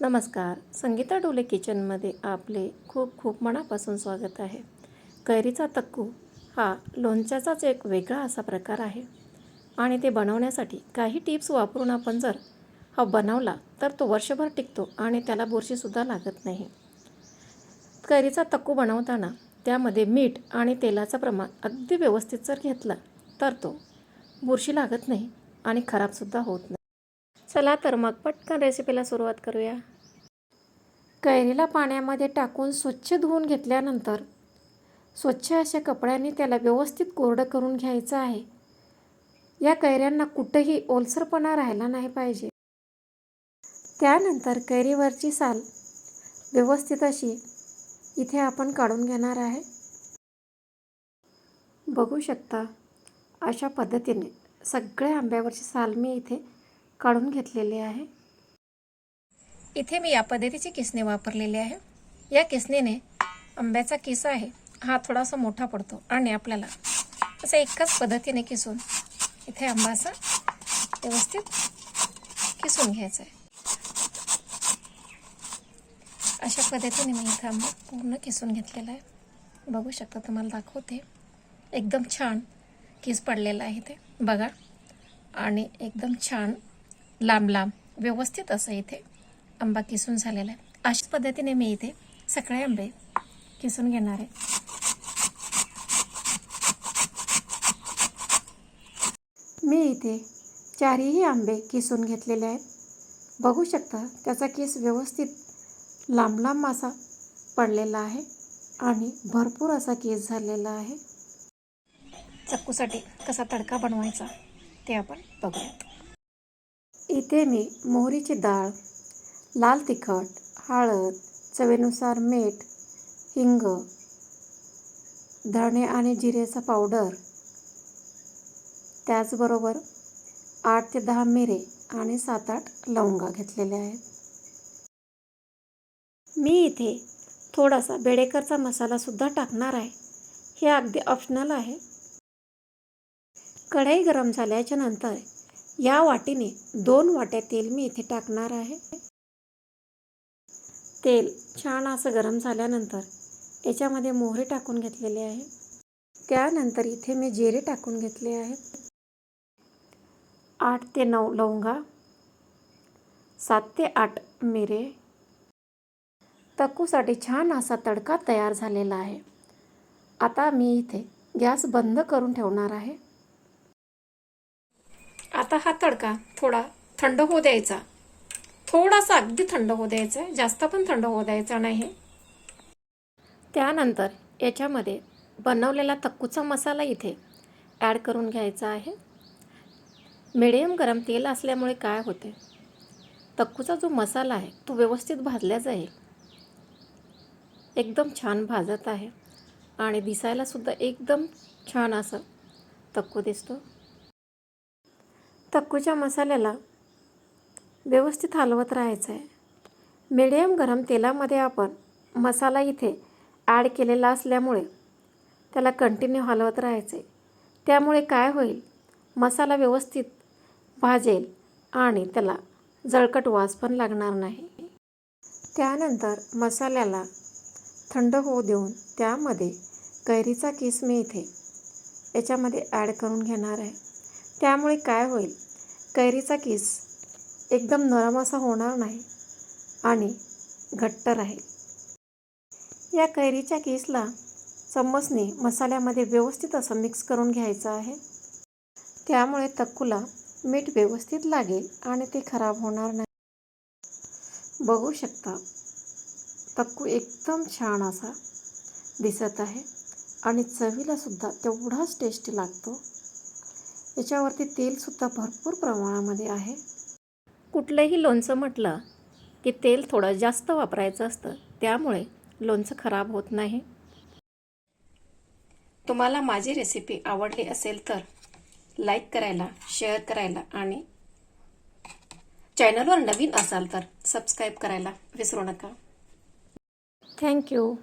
नमस्कार. संगीता डोले किचनमध्ये आपले खूप खूप मनापासून स्वागत आहे. कैरीचा तक्कू हा लोणच्याचाच एक वेगळा असा प्रकार आहे. आणि ते बनवण्यासाठी काही टिप्स वापरून आपण जर हा बनवला तर तो वर्षभर टिकतो आणि त्याला बुरशीसुद्धा लागत नाही. कैरीचा तक्कू बनवताना त्यामध्ये मीठ आणि तेलाचं प्रमाण अगदी व्यवस्थित जर घेतलं तर तो बुरशी लागत नाही आणि खराबसुद्धा होत नाही. चला तर मग पटकन रेसिपीला सुरुवात करूया. कैरीला पाण्यामध्ये टाकून स्वच्छ धुवून घेतल्यानंतर स्वच्छ अशा कपड्यांनी त्याला व्यवस्थित कोरडं करून घ्यायचं आहे. या कैऱ्यांना कुठंही ओलसरपणा राहिला नाही पाहिजे. त्यानंतर कैरीवरची साल व्यवस्थित अशी इथे आपण काढून घेणार आहे. बघू शकता अशा पद्धतीने सगळ्या आंब्यावरची साल मी इथे काढून घेतलेली आहे. इथे मी या पद्धतीची किसणे वापरलेली आहे. या किसनेने आंब्याचा किसा आहे हा थोडासा मोठा पडतो आणि आपल्याला असं एकाच पद्धतीने किसून इथे आंबा असा व्यवस्थित किसून घ्यायचा आहे. अशा पद्धतीने मी इथं आंबा पूर्ण किसून घेतलेला आहे. बघू शकता तुम्हाला दाखवते. एकदम छान किस पडलेला आहे ते बघा. आणि एकदम छान लांब लांब व्यवस्थित असं इथे आंबा किसून झालेला आहे. अशाच पद्धतीने मी इथे सगळे आंबे किसून घेणार आहे. मी इथे चारही आंबे किसून घेतलेले आहेत. बघू शकता त्याचा केस व्यवस्थित लांब लांब असा पडलेला आहे आणि भरपूर असा केस झालेला आहे. चक्कूसाठी कसा तडका बनवायचा ते आपण बघूयात. इथे मी मोहरीची डाळ लाल तिखट हळद चवीनुसार मीठ हिंग धणे आणि जिरेचा पावडर त्याचबरोबर आठ ते दहा मिरे आणि सात आठ लवंगा घेतलेल्या आहेत. मी इथे थोडासा बेडेकरचा मसालासुद्धा टाकणार आहे. हे अगदी ऑप्शनल आहे. कढई गरम झाल्याच्यानंतर या वाटीने दोन वाट्या तेल मी इथे टाकणार आहे. तेल छान असं गरम झाल्यानंतर याच्यामध्ये मोहरी टाकून घेतलेले आहे. त्यानंतर इथे मी जिरे टाकून घेतले आहेत. आठ ते नऊ लवंगा सात ते आठ मिरे तक्कूसाठी छान असा तडका तयार झालेला आहे. आता मी इथे गॅस बंद करून ठेवणार आहे. आता हा तडका थोडा थंड होऊ द्यायचा. थोडासा अगदी थंड होऊ द्यायचा आहे. जास्त पण थंड होऊ द्यायचा नाही. त्यानंतर याच्यामध्ये बनवलेला तक्कूचा मसाला इथे ॲड करून घ्यायचा आहे. मिडियम गरम तेल असल्यामुळे काय होते? तक्कूचा जो मसाला आहे तो व्यवस्थित भाजला जाईल. एकदम छान भाजत आहे. आणि दिसायलासुद्धा एकदम छान असं तक्कू दिसतो. तक्कूच्या मसाल्याला व्यवस्थित हलवत राहायचं आहे मिडियम गरम तेलामध्ये आपण मसाला इथे ॲड केलेला असल्यामुळे त्याला कंटिन्यू हलवत राहायचं आहे त्यामुळे काय होईल? मसाला व्यवस्थित भाजेल आणि त्याला जळकट वास पण लागणार नाही. त्यानंतर मसाल्याला थंड होऊ देऊन त्यामध्ये कैरीचा किस मी इथे याच्यामध्ये ॲड करून घेणार आहे. त्यामुळे काय होईल? कैरीचा किस एकदम नरम असा होणार नाही आणि घट्ट राहील. या कैरीच्या किसला चम्मचने मसाल्यामध्ये व्यवस्थित असं मिक्स करून घ्यायचं आहे. त्यामुळे तक्कूला मीठ व्यवस्थित लागेल आणि ते खराब होणार नाही. बघू शकता तक्कू एकदम छान असा दिसत आहे आणि चवीलासुद्धा तेवढाच टेस्टी लागतो. याच्यावरती तेलसुद्धा भरपूर प्रमाणामध्ये आहे. कुठलंही लोणचं म्हटलं की तेल थोडं जास्त वापरायचं असतं त्यामुळे लोणचं खराब होत नाही. तुम्हाला माझी रेसिपी आवडली असेल तर लाईक करायला शेअर करायला आणि चॅनलवर नवीन असाल तर सबस्क्राईब करायला विसरू नका. थँक्यू